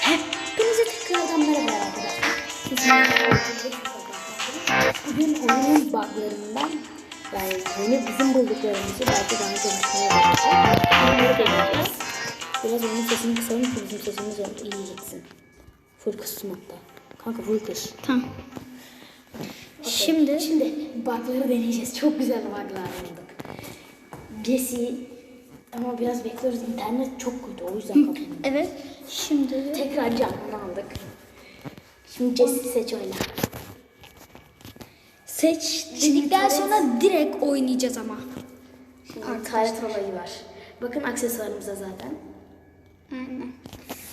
Hepinize tekrardan merhaba arkadaşlar. Bugün oyunun buglarından yani yeni bizim bulduklarımızı belki daha konuşmaya başlayacağız. Bunları deneyeceğiz. Biraz onun sesini kısalım ki bizim sesimiz iyi gitsin. Full kıstım hatta. Kanka full kız. Tamam. Şimdi Şimdi bugları deneyeceğiz. Çok güzel buglar bulduk. Jesse ama biraz bekliyoruz. İnternet çok kötü o yüzden kapanıyor. evet şimdi Tekrar canlı aldık. Şimdi Jesse seç oyna. seç dedikten sonra direkt oynayacağız ama. Şimdi taret olayı var. Bakın aksesuarımıza zaten. Aynen.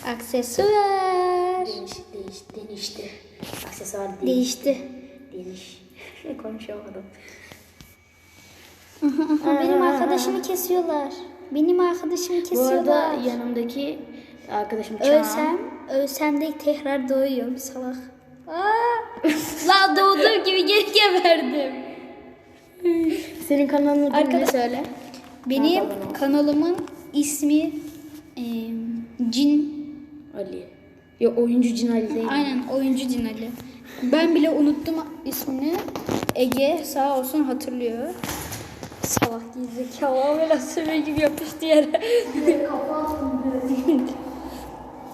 Aksesuar. Değiş, değiş, değişti. Aksesuar değiş. Değişti. Değiş. Konuşamadım. Benim arkadaşımı kesiyorlar. Benim arkadaşımı Bu arada kesiyorlar. yanımdaki arkadaşım Çağan. Ölsem, ölsem de tekrar doğuyorum salak. La doğduğum gibi geri geberdim. Senin kanalın adı Arkadaş ne söyle. Benim Ha, kanalımın ismi e, Cin. Ali. Yok oyuncu Cin Ali değil. Aynen oyuncu Cin Ali. Ben bile unuttum ismini. Ege sağ olsun hatırlıyor. Salak gerizekalı böyle sürme gibi yapıştı yere.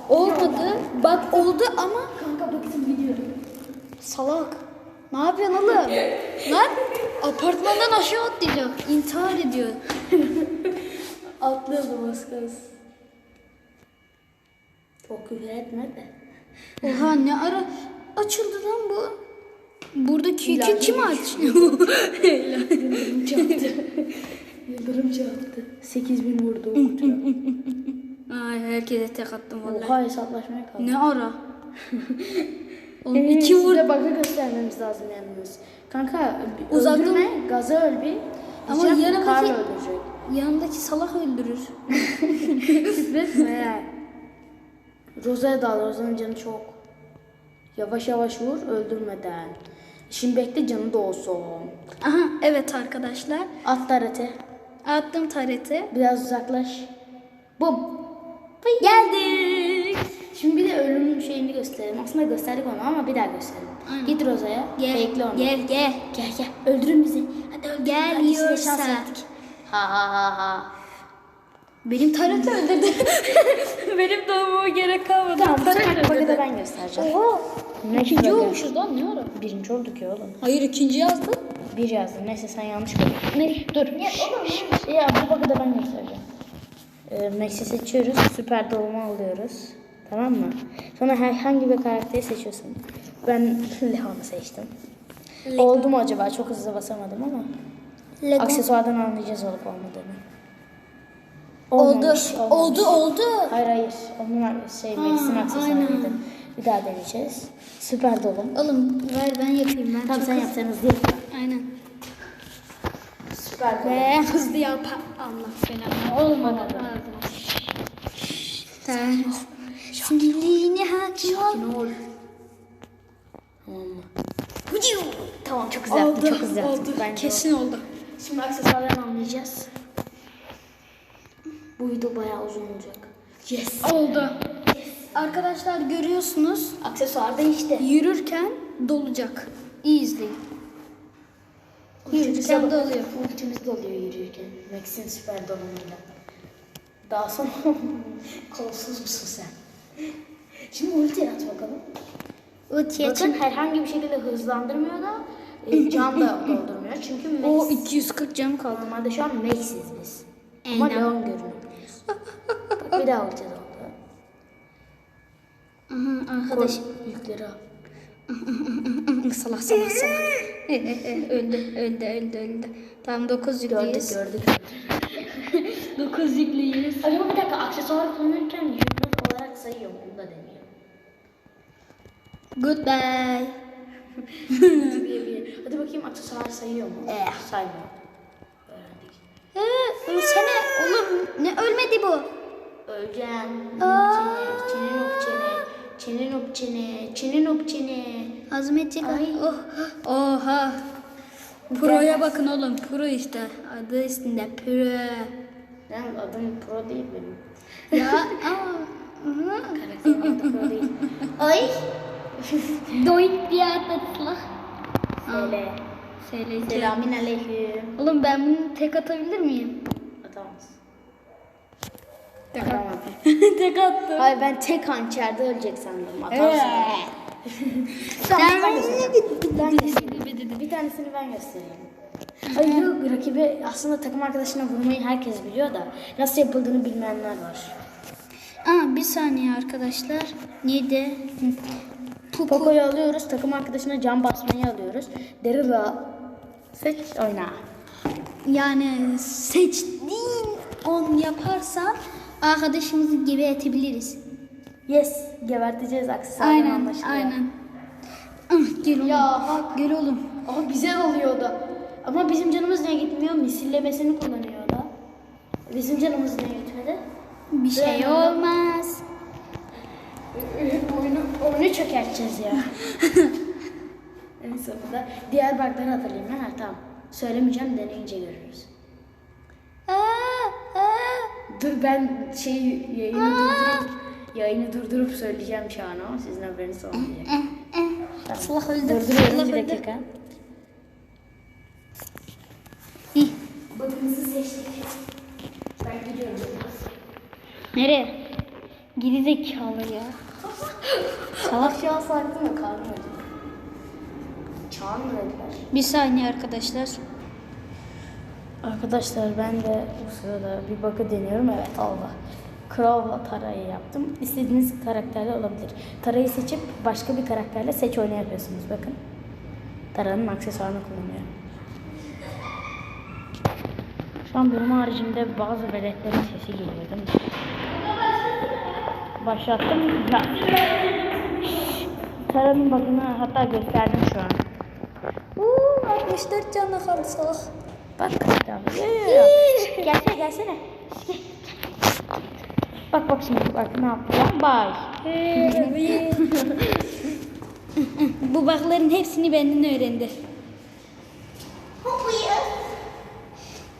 Olmadı. Bak oldu ama Kanka baktım video. salak. Ne yapıyorsun oğlum? Lan apartmandan aşağı atlayacak. İntihar ediyor. Atlıyordum az kalsın. Çok küfür etme de. Oha ne ara açıldı lan bu? Buradaki yükü kim aç? Yıldırım çarptı. Yıldırım çarptı. 8000 vurdu. Ay herkese tek attım vallahi. Oha hesaplaşmaya kaldı. Ne ara? Oğlum Ee, iki vur. Size bug'ı göstermemiz lazım yalnız. Kanka Uzaktan- öldürme, gaza öl bir. Ama Diyeceğim, Karl öldürecek. Yanındaki salak öldürür. Küfretme. Roza'ya dal, Roza'nın canı çok. Yavaş yavaş vur, öldürmeden. Şimdi bekle canı da olsun. Aha evet arkadaşlar. At tarete. Attım tareti. Biraz uzaklaş. Bum. Geldik. Şimdi bir de ölümün şeyini gösterelim. Aslında gösterdik onu ama bir daha gösterelim. Aynen. Git Roza'ya. Gel Bekle onu. gel gel. Gel gel. Öldürün bizi. Hadi öldürün. Hadi size şans verdik. Ha ha ha ha. Benim tareti öldürdü. Benim doğumuma gerek kalmadı. Tamam bu sefer öldürdü. da ben göstereceğim. Oha. Ne İkinci olmuşuz lan ne ara? Birinci olduk ya oğlum. Hayır ikinci yazdı. Bir yazdım. Neyse sen yanlış gördün. Ne? Dur. Ya oğlum ya bu bug'ı da ben göstereceğim. Ee, Max'i seçiyoruz. Süper doğumu alıyoruz. Tamam mı? Sonra herhangi bir karakteri seçiyorsun. Ben Leon'u seçtim. Oldu mu acaba? Çok hızlı basamadım ama. Lego. Aksesuardan anlayacağız olup olmadığını. Oldu. Olmamış. Oldu oldu. Hayır hayır. Onun şey Max'in aksesuarıydı. Bir daha deneyeceğiz. Süper dolum. Oğlum ver ben yapayım ben. Tamam sen yap sen hızlı yap. Aynen. Süper dolum. Ve hızlı yap. Allah belanı. Olmadı. Sen sinirliğine hakim ol. Tamam çok güzel yaptın. Çok güzel yaptın. Kesin oldu. oldu. Şimdi aksesuarlarını anlayacağız. Bu video bayağı uzun olacak. Yes. Oldu. Arkadaşlar görüyorsunuz Aksesuar değişti. yürürken dolacak. İyi izleyin. Yürürken doluyor. Ultimiz doluyor yürürken. Max'in süper dolumuyla. Daha sonra kolsuz musun sen? Şimdi ulti at bakalım. Ultiye Bakın herhangi bir şekilde hızlandırmıyor da e, can da doldurmuyor. Çünkü O Max 240 cam kaldı. normalde şu an Max'iz biz. Ama. Leon bir daha. Aha, Koy arkadaş. yükleri al. salak salak salak. öldü öldü öldü öldü. Tamam 9 Gördük yüklüyüz. gördük. 9 yüklüyüz. Acaba bir dakika aksesuar kullanırken yıldız olarak sayıyor mu? Bunu da deniyor. Goodbye. Bir, bir. Hadi bakayım aksesuar sayıyor mu? Eh. Saymıyor. Öğrendik. Ee, ölsene oğlum ne ölmedi bu? Öleceğim. Aa. Çene, çene nop çene. Çene nop çene. Çene nop çene. Hazmetecek. Ay. Oh. Oha. Pro'ya bakın oğlum. Pro işte. Adı üstünde Pro. Ben adım pro değil benim. ya Karakterim değil. Ay. Doink diye atlattılar. Söyle. Selamun aleyküm. Oğlum ben bunu tek atabilir miyim? Tek Atamam. tek attım. Hayır ben tek hançerde ölecek sandım. Atarsın. Sen ben göstereyim. Bir tanesini ben göstereyim. Ay yok rakibi aslında takım arkadaşına vurmayı herkes biliyor da nasıl yapıldığını bilmeyenler var. Aa bir saniye arkadaşlar. Neydi? Pupu. Poco'yu alıyoruz, takım arkadaşına can basmayı alıyoruz. Daryl'a seç oyna. Yani seçtiğin on yaparsan arkadaşımızı gibi etebiliriz. Yes, geberteceğiz aksesuardan Aynen, anlaşılıyor. aynen. Ah, gel oğlum. Ya bak, Gel oğlum. ama güzel oluyor da. Ama bizim canımız niye gitmiyor? Misillemesini kullanıyor da. Bizim canımız niye gitmedi? Bir şey Ben- olmaz. oyunu, oyunu çökerteceğiz ya. en sonunda diğer bug'ları hatırlayayım ben. Ha, tamam. Söylemeyeceğim, deneyince görürüz. Dur ben şey yayını durdurup yayını durdurup söyleyeceğim şu an ama sizin haberiniz olmayacak. Eh, eh. Sılah öldü. Durduruyorum Sılah bir dakika. İyi. Bakınızı seçtik. Ben gidiyorum. Nereye? Geri zekalı ya. Salak an sarktı mı? Karnım acıdı. Çağın mı dediler? Bir saniye arkadaşlar. Arkadaşlar ben de bu sırada bir bakı deniyorum. Evet Allah. Crow'la Tara'yı yaptım. İstediğiniz karakterle olabilir. Tara'yı seçip başka bir karakterle seç oyunu yapıyorsunuz bakın. Tara'nın aksesuarını kullanıyorum. Şu an benim haricimde bazı veletlerin sesi geliyor değil mi? Başlattım. Tara'nın bakını hatta gösterdim şu an. Uuu 64 canlı kaldı salak. Bak yo. gelsene gelsene. Gel. Bak bak şimdi bak ne yapacağım. Bay. Bu bakların hepsini benden öğrendi.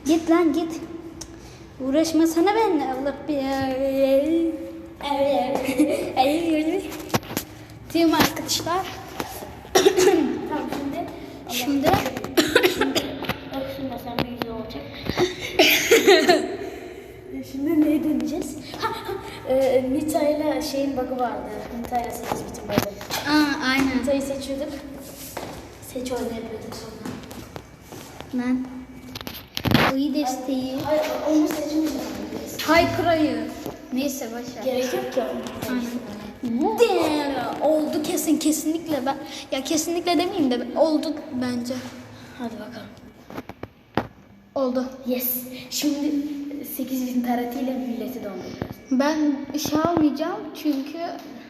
Git lan git. Uğraşma sana benimle Allah bir Tamam arkadaşlar. Tamam şimdi. Şimdi Bak şimdi sen bir yüzü olacak. Şimdi ne deneyeceğiz? Ha, ha, e, Nita ile şeyin bug'ı vardı. Nita ile 8 bitim bug'ı. Aa aynen. Nita'yı seçiyorduk. Seç oyunu yapıyorduk sonra. Lan. Uyu desteği. Hayır onu seçmeyeceğiz. Hyper'ayı. Neyse başla. Gerek yok ki onu. Aynen. Oldu kesin kesinlikle ben ya kesinlikle demeyeyim de oldu bence. Hadi bakalım. Oldu. Yes. Şimdi 8 bin taratiyle milleti donduracağız. Ben şey almayacağım çünkü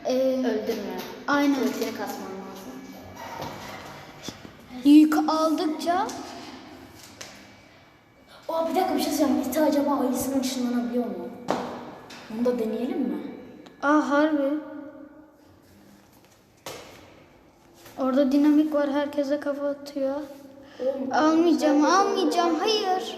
e, Öldürme. aynen Ultini kasman lazım. yük aldıkça Aa bir dakika bir şey söyleyeceğim. Nita acaba ayısının ışınlanabiliyor mu? Onu da deneyelim mi? aa harbi Orada dinamik var herkese kafa atıyor. Oğlum, Almayacağım, almayacağım. Hayır.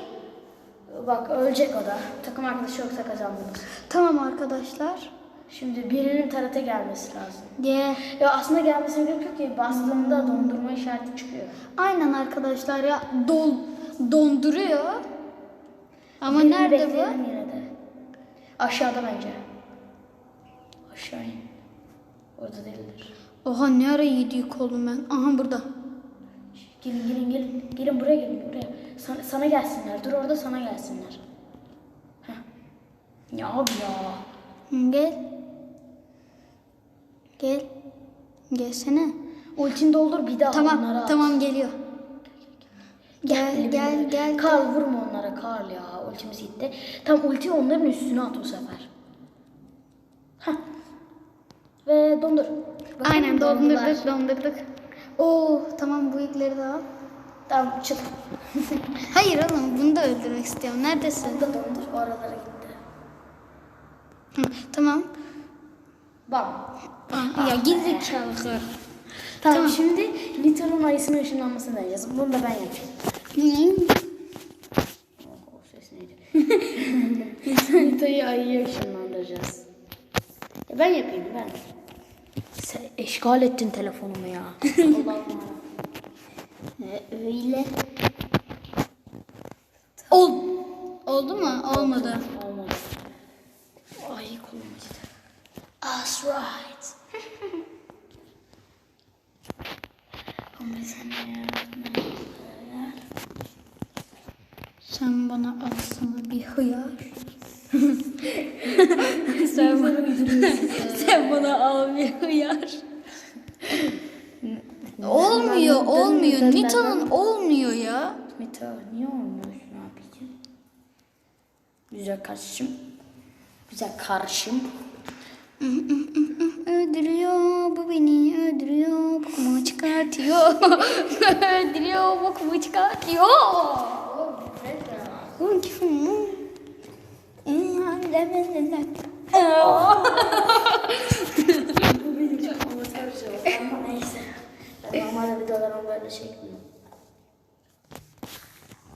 Bak ölecek o da. Takım arkadaşı yoksa kazandınız. Tamam arkadaşlar. Şimdi birinin tarata gelmesi lazım. Diye. Ya aslında gelmesine gerek yok ki. Bastığında dondurma işareti çıkıyor. Aynen arkadaşlar ya dol donduruyor. Ama Birini nerede bu? bekleyelim Yine de. Aşağıda bence. Aşağı in. Orada değildir. Oha ne ara yedik oğlum ben. Aha burada. Gelin gelin gelin. Gelin buraya gelin buraya. Sana, sana gelsinler. Dur orada sana gelsinler. Heh. Ya abi ya. Gel. Gel. Gelsene. Ultini doldur bir daha onlara Tamam, at. tamam geliyor. Gel Gel, gel, gel. Karl vurma onlara Karl ya. Ultimiz gitti. Tam ultiyi onların üstüne at bu sefer. Heh. Ve dondur. Bakın Aynen dondurduk, dondurduk. Oo, tamam bu ilkleri de al. Tamam çık. Hayır oğlum bunu da öldürmek istiyorum. Neredesin? Onu da dondur. Oralara gitti. Hı, tamam. Bam. Ah, ya gerizekalı. Tamam, Tamam. şimdi Nita'nın ayısının ışınlanmasını deneyeceğiz. Bunu da ben yapayım. Hı. Oh, o ses neydi? Nita'yı ayıya ışınlandıracağız. E ben yapayım ben. Sen eşgal ettin telefonumu ya. Allah'ım. E, öyle. Ol. Oldu mu? Olmadı. Olmadı. Ay kolum acıdı. That's right. Ama sen Sen bana alsana bir hıyar. Sen, bana, bir hıyar. olmuyor, olmuyor. Nita'nın olmuyor ya. Meta niye olmuyor ne yapayım? Güzel kardeşim. Güzel karşım. Öldürüyor bu beni öldürüyor bokumu çıkartıyor öldürüyor bokumu çıkartıyor Oğlum kim bu? Bu benim çok amatör ama neyse. Ben normalde videolarımı böyle çekmiyorum.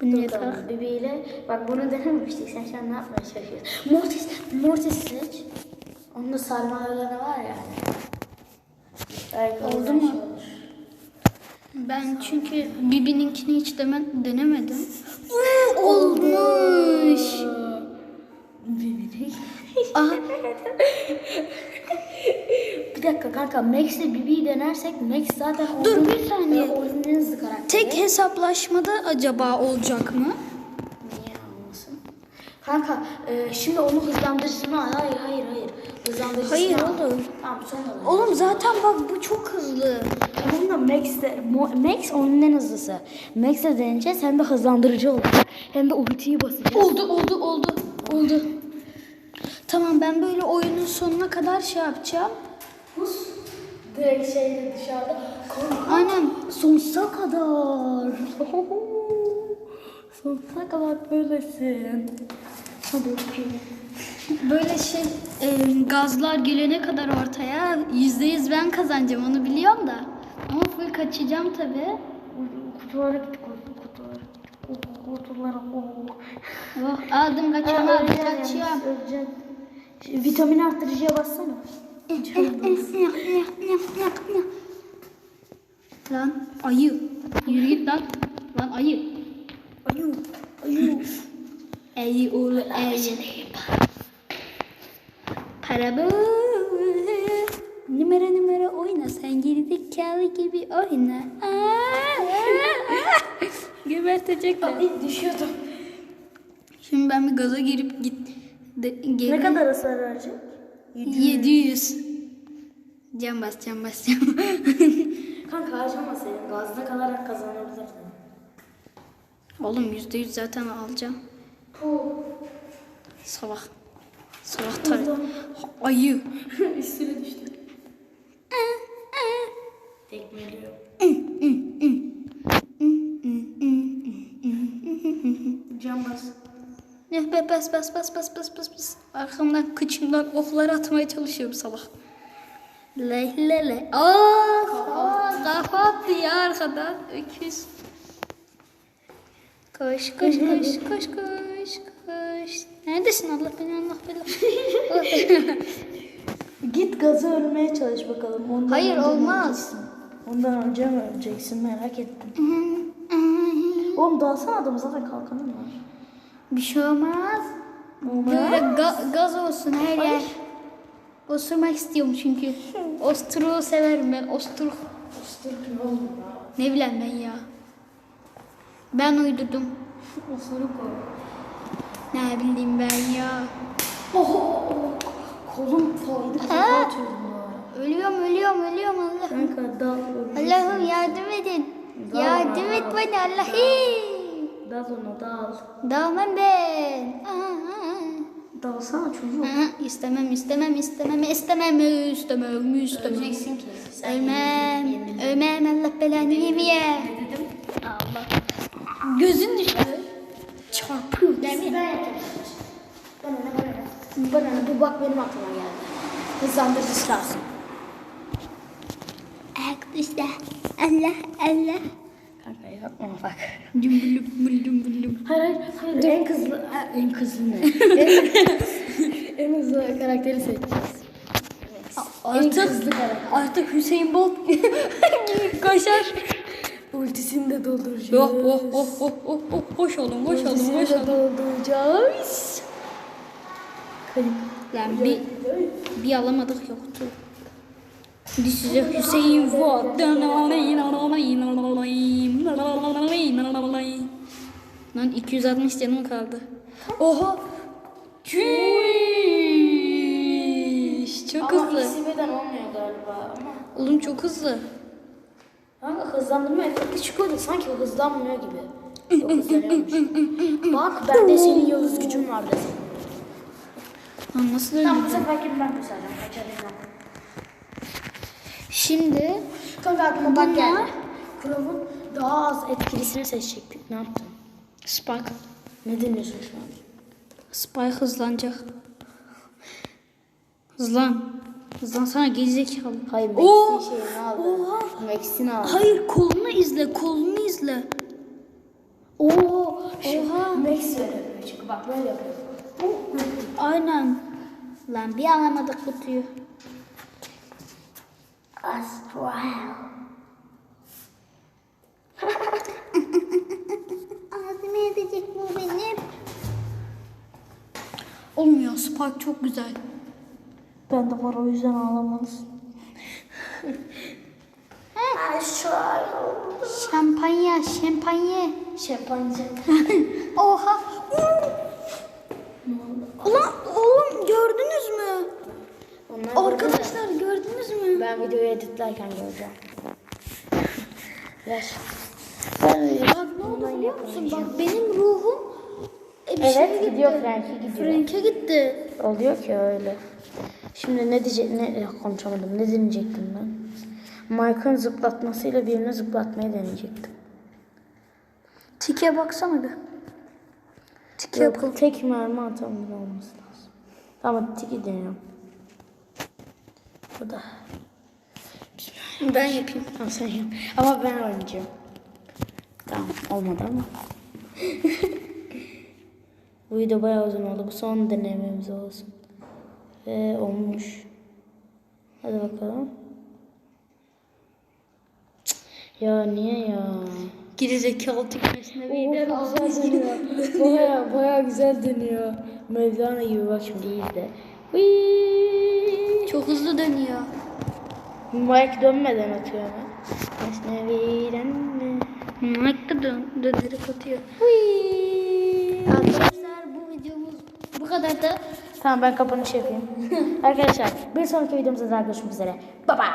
Bu ne Dur tamam. Bebeğiyle bak bunu denememiştik. Sen şu an ne yapmaya çalışıyorsun? Mortis, Mortis seç. Onun da sarmalarına var ya. Belki Oldu mu? Ben çünkü Bibi'ninkini hiç denemedim. Olmuş. Bir dakika kanka Max ile Bibi'yi denersek Max zaten Dur, oyunun- bir saniye. oyunun hızlı karakteri. tek hesaplaşmada acaba olacak mı? Niye olmasın? Kanka e, şimdi onu hızlandırıcısını al. Hayır hayır hayır. Hızlandırıcısını Hayır oğlum. Tamam sonra da. Oğlum zaten bak bu çok hızlı. Tamam da Max de, Mo- Max onun en hızlısı. Max'le deneyeceğiz hem de hızlandırıcı olacak. Hem de ultiyi basacağız. Oldu oldu oldu oldu. Tamam ben böyle oyunun sonuna kadar şey yapacağım. Pus. Direkt şeyde dışarıda. Aynen. sonsuza kadar. sonsuza kadar böylesin. Hadi bakayım. Böyle şey e, gazlar gelene kadar ortaya yüzde yüz ben kazanacağım onu biliyorum da. Ama full kaçacağım tabi. Kutulara git git. Kutulara Oh, aldım kaçıyorum aldım kaçıyorum. Öleceksin. Vitamin arttırıcıya bassana. lan ayı. Yürü git lan. Lan ayı. Ayu. Ayu. Ayı oğlu ayı. Para bu. Numara numara oyna sen gerizekalı gibi oyna. Aa, Gebertecekler. Ay düşüyordum. Şimdi ben bir gaza girip git. De, geri- Ne kadar hasar verecek? 700. Can bas can bas can. Kanka harcamasaydın gazda kalarak kazanabilirdin. Oğlum yüzde yüz zaten alacağım. Puh. Sabah. Sabah tar. Ayı. Üstüne düştü. Tekmeliyor. Can bas. Ne be bas bas bas bas bas bas bas. Arkamdan kıçımdan oklar atmaya çalışıyorum sabah. Le le le. Aa, kafa, kafa attı ya arkadan. Öküz. Koş koş koş koş koş koş. Neredesin Allah beni Allah beni. Git gazı ölmeye çalış bakalım. Ondan Hayır, olmaz. öleceksin? Ondan önce mi öleceksin merak ettim. Oğlum dalsana adamı zaten kalkanım var. Bir şey olmaz. Olmaz. Böyle ga- gaz olsun her yer. Osurmak istiyorum çünkü. Ostruğu severim ben. Ostruk. Üstüne oldu ya. Ne bileyim ben ya. Ben uydurdum. Osuruk o. Ne bileyim ben ya. Oho. Kolum faydı. Kafa Ha? atıyordum. Ölüyorum ölüyorum ölüyorum Allah. Kanka dal. öleceksin. Allah'ım yardım edin. Dal Yardım et bana Allah'ım. Dal onu dal. Dalmam ben. Dalsana çocuğum. aa. İstemem istemem istemem istemem istemem istemem. Öleceksin ki. Ölmem. Ölmem Allah belanı yemeye. Ne dedim? Allah. Gözün düştü. Çarpıyor yapacağım. Bana ne bana ne. Bana ne bu bak benim aklıma geldi. Hızlandırıcısı lazım. Arkadaşlar. Allah Allah. Kanka yapma bak. Cümbülüm bülüm bülüm. Hayır hayır hayır. En hızlı ha, en hızlı ne? en, hızlı karakteri seçeceğiz. Artık, hızlı karakter. artık Hüseyin Bolt koşar. Ultisini de dolduracağız. Oh oh oh oh oh oh boş olun boş olun Ultisini boş de olun. dolduracağız. Lan bir bir alamadık yoktu. This is a Hüseyin Bolt. Lan 260 canım kaldı. Oha. Çüş. Çok Ama hızlı. ikisi birden olmuyor galiba ama. Oğlum çok hızlı. Kanka hızlandırma efekti çıkıyordu sanki hızlanmıyor gibi. Yok hızlanıyormuş. Bak bende senin yıldız gücün var dedim. Lan nasıl Tamam bu seferki ben kusacağım. Kaçarım ben. Şimdi Kanka aklıma bak geldi. Kurav'ın daha az etkilisini seçecektik. Ne yaptın? Spike. Ne dinliyorsun şu an? Spike hızlanacak. Hızlan. Hızlan sana gerizekalı. Hayır Oo! Max'in şeyini aldı. Oha! Max'ini aldı. Hayır kolunu izle, kolunu izle. Oo, Oha. Max veriyor çünkü bak böyle yapıyor. Aynen. Lan bir alamadık kutuyu. Astral. Ağzıma edecek bu benim. Olmuyor. Spike çok güzel. Ben de var o yüzden ağlamalısın. Şampanya, şampanya. Şempancı. Oha. Ulan oğlum gördünüz mü? Onlar Arkadaşlar gördünüz mü? Ben videoyu editlerken göreceğim. Ver. Ben Bak ne oldu biliyor musun? Bak benim ruhum e, bir Evet şeye gitti. gidiyor Frank'e gidiyor. Frank'e gitti. Oluyor ki öyle. Şimdi ne diyecek ne ya konuşamadım. Ne deneyecektim ben? Mike'ın zıplatmasıyla birini zıplatmayı deneyecektim. Tike baksana bir. Tike Yok, tek mermi atan biri olması lazım. Tamam tiki deniyorum. Bu da. Ben yapayım. Tamam sen yap. Ama ben oynayacağım. Tamam olmadı ama. Bu video bayağı uzun oldu. Bu son denememiz olsun. Ve olmuş. Hadi bakalım. Cık, Ya niye ya? Gerizekalı tikmesine beyler güzel dönüyor. baya baya güzel dönüyor. Mevlana gibi bak şimdi iyi de. Çok hızlı dönüyor. Mike dönmeden atıyor ama. Mesnevi'den mi? Mike dön, dönerek atıyor. Arkadaşlar bu videomuz bu kadar da Tamam ben kapanış yapayım. Arkadaşlar bir sonraki videomuzda daha görüşmek üzere. Bye bye.